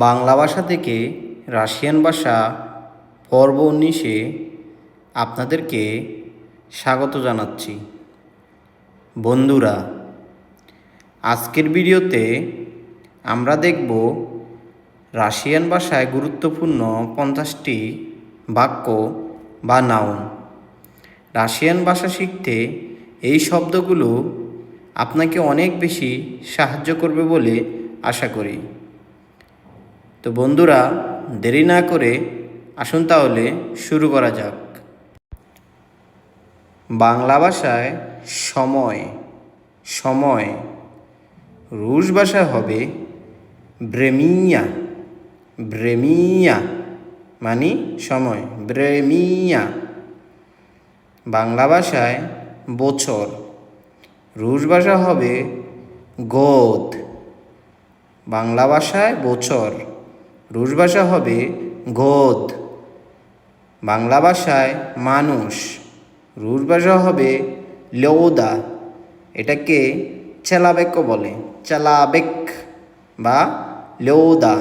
বাংলা ভাষা থেকে রাশিয়ান ভাষা পর্ব উনিশে আপনাদেরকে স্বাগত জানাচ্ছি। বন্ধুরা, আজকের ভিডিওতে আমরা দেখব রাশিয়ান ভাষায় গুরুত্বপূর্ণ পঞ্চাশটি বাক্য বা নাউন। রাশিয়ান ভাষা শিখতে এই শব্দগুলো আপনাকে অনেক বেশি সাহায্য করবে বলে আশা করি। তো বন্ধুরা, দেরি না করে আসুন তাহলে শুরু করা যাক। বাংলা ভাষায় সময় সময়। রুশ ভাষা হবে ব্রেমিয়া ব্রেমিয়া মানে সময়, ব্রেমিয়া। বাংলা ভাষায় বছর, রুশ ভাষা হবে গোদ। বাংলা ভাষায় বছর। রুশ ভাষা হবে গোদ। বাংলা ভাষায় মানুষ। রুশ ভাষা হবে লেওদা এটাকে চেলাবেক বলে। চেলাবেক বা লেওদা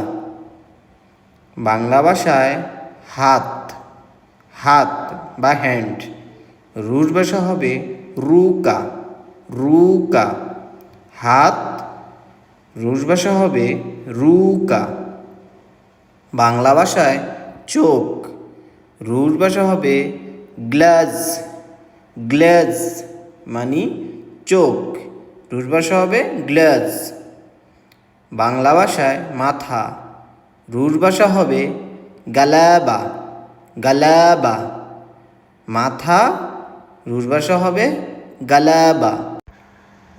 বাংলা ভাষায় হাত। হাত বা হ্যান্ড। রুশ ভাষা হবে রুকা। রুকা। হাত। রুশ ভাষা হবে রুকা। বাংলা ভাষায় চোখ। রুশ ভাষা হবে গ্লাজ। গ্লাজ মানে চোখ। রুশ ভাষা হবে গ্লাজ। বাংলা ভাষায় মাথা। রুশ ভাষা হবে গালাবা। গালাবা। মাথা। রুশ ভাষা হবে গালাবা।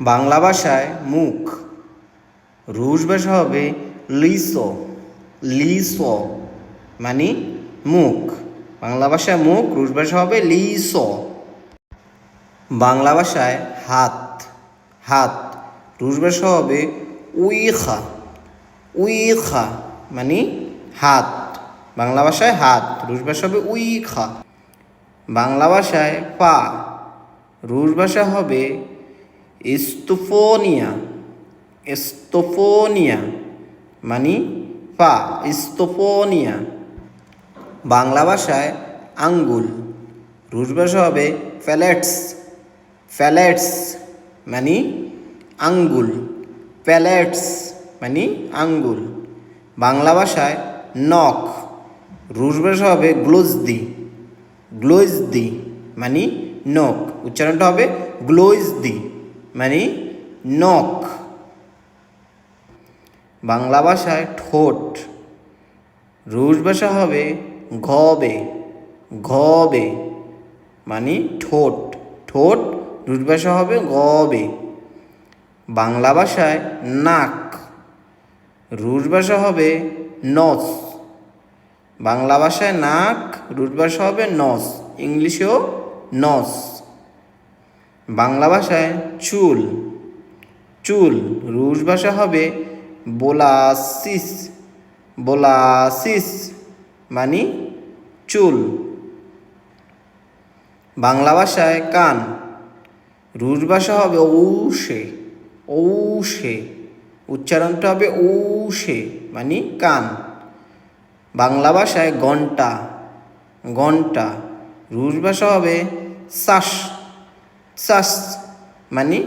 বাংলা ভাষায় মুখ। রুশ ভাষা হবে লিসো। লিসো মানে মুখ। বাংলা ভাষায় মুখ, রুশ ভাষা হবে লিসো। বাংলা ভাষায় হাত হাত। রুশ ভাষা হবে উইখা উইখা মানে হাত। বাংলা ভাষায় হাত, রুশ ভাষা হবে উইখা। বাংলা ভাষায় পা, রুশ ভাষা হবে ইস্তফোনিয়া এস্তফোনিয়া মানে পা ইস্তফোনিয়া বাংলা ভাষায় আঙ্গুল। রুশ ভাষা হবে ফ্যালেটস। ফ্যালেটস মানে আঙ্গুল। প্যালেটস মানে আঙ্গুল। বাংলা ভাষায় নখ। রুশ ভাষা হবে গ্লোজদি। গ্লোজদি মানে নখ। উচ্চারণটা হবে গ্লোজদি মানে নখ। বাংলা ভাষায় ঠোঁট। রুশ ভাষা হবে ঘবে ঘবে মানে ঠোঁট। ঠোঁট রুশ ভাষা হবে গবে বাংলা ভাষায় নাক। রুশ ভাষা হবে নস। বাংলা ভাষায় নাক, রুশ ভাষা হবে নস। ইংলিশেও নস। বাংলা ভাষায় চুল। চুল, রুশ ভাষা হবে বোলাসিস বোলাসিস মানে চুল। বাংলা ভাষায় কান, রুশ ভাষা হবে ঔষে ঔষে। উচ্চারণটা হবে ঔষে মানে কান। বাংলা ভাষায় ঘণ্টা ঘণ্টা। রুশ ভাষা হবে শ্বাস শ্বাস মানে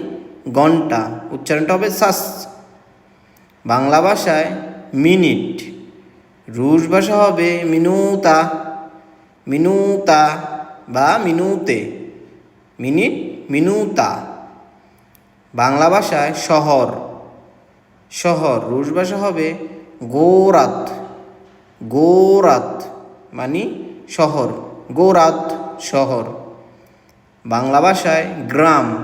ঘণ্টা। উচ্চারণটা হবে শ্বাস বাংলা ভাষায় মিনিট। রুশ ভাষা হবে মিনুতা। মিনুতা বা মিনুতে। মিনিট, মিনুতা। বাংলা ভাষায় শহর। শহর, রুশ ভাষা হবে গোরাত। গোরাত মানে শহর। গোরাত, শহর। বাংলা ভাষায় গ্রাম।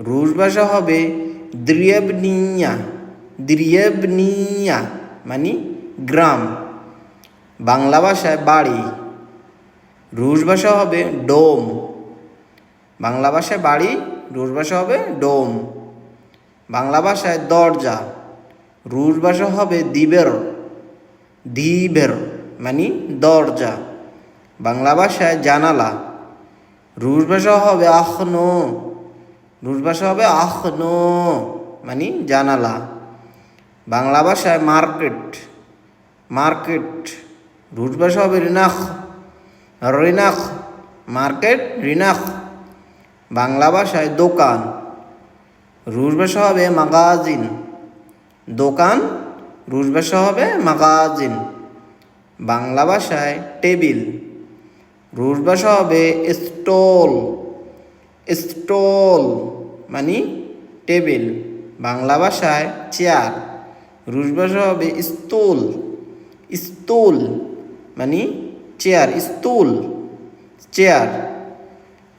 রুশ ভাষা হবে দ্রিয়েবনিয়া দ্রিয়েবনিয়া মানে গ্রাম। বাংলা ভাষায় বাড়ি। রুশ ভাষা হবে ডোম। বাংলা ভাষায় বাড়ি, রুশ ভাষা হবে ডোম। বাংলা ভাষায় দরজা। রুশ ভাষা হবে দিবের। দিবের মানে দরজা। বাংলা ভাষায় জানালা। রুশ ভাষা হবে আখনো। রুশ ভাষা হবে আখনো মানে জানালা। বাংলা ভাষায় মার্কেট মার্কেট রুশ ভাষা হবে রিনাখ রিনাখ, মার্কেট, রিনাখ। বাংলা ভাষায় দোকান রুশ ভাষা হবে মাগাজিন। দোকান রুশ ভাষা হবে মাগাজিন। বাংলা ভাষায় টেবিল রুশ ভাষা হবে স্টল স্টল মানে টেবিল। বাংলা ভাষায় চেয়ার। রুশ ভাষা হবে স্তুল স্তুল মানে চেয়ার স্তুল চেয়ার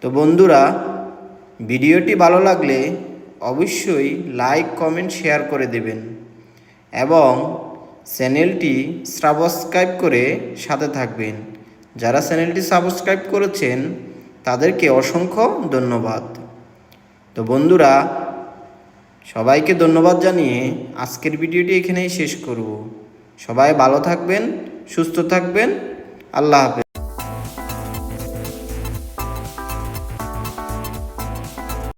তো বন্ধুরা, ভিডিওটি ভালো লাগলে অবশ্যই লাইক কমেন্ট শেয়ার করে দেবেন এবং চ্যানেলটি সাবস্ক্রাইব করে সাথে থাকবেন। যারা চ্যানেলটি সাবস্ক্রাইব করেছেন, তাদেরকে অসংখ্য ধন্যবাদ। তো বন্ধুরা সবাইকে ধন্যবাদ জানিয়ে আজকের ভিডিওটি এখানেই শেষ করব। সবাই ভালো থাকবেন, সুস্থ থাকবেন। আল্লাহ হাফেজ।